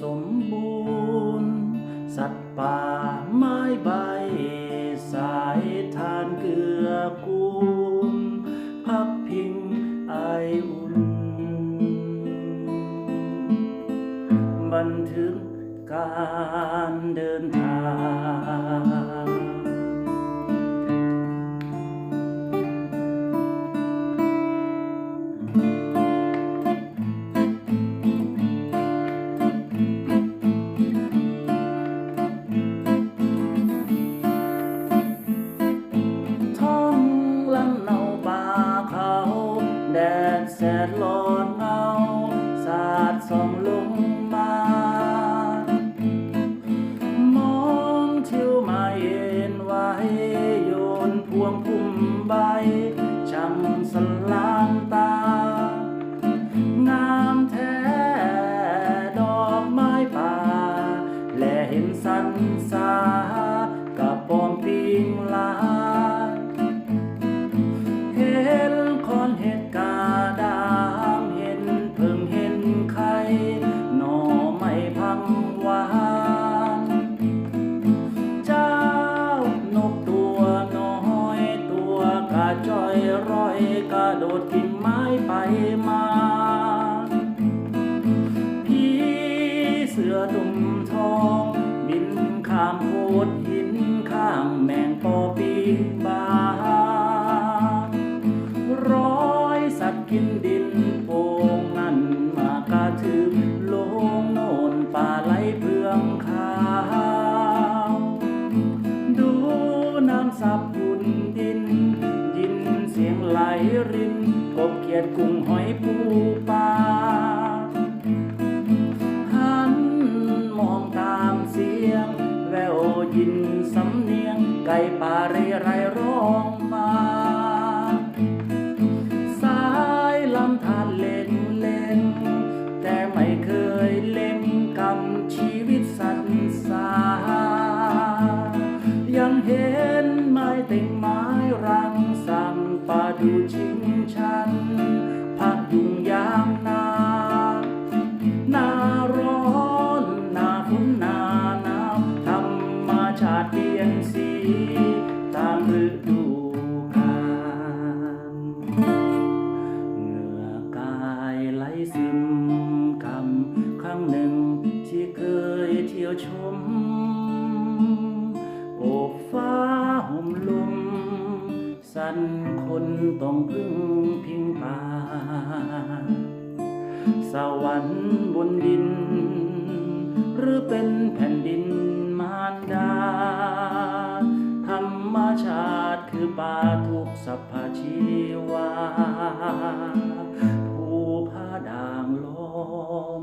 สมบูรณ์ สัตว์ป่าไม้ใบ สายทานเกลือกูลพักพิงไออุ่น บันทึกการเดินทาง โยนพวงพุ่มใบ มาพี่เสือตุ่มทอง บินข้ามโขดหินข้ามแมงปอปีบางร้อยสัตว์กินดิ กบเขียดกุ้งหอยปูปลาหันมองตามเสียง แววยินสำเนียง ไก่ป่าเรไรร้องมาสายลำธารเล่นเล่น แต่ไม่เคยเล่นกำชีวิตสัตว์สายังเห็นไม้เต็งไม้รังสังปาดูชิงชัน ชม โอบฟ้าห่มลม สั้นคนต้องพึ่งพิงป่า สวรรค์บนดิน หรือเป็นแผ่นดินมารดา ธรรมชาติคือป่าทุกสัพพชีวา ผู้ผาด่างลอ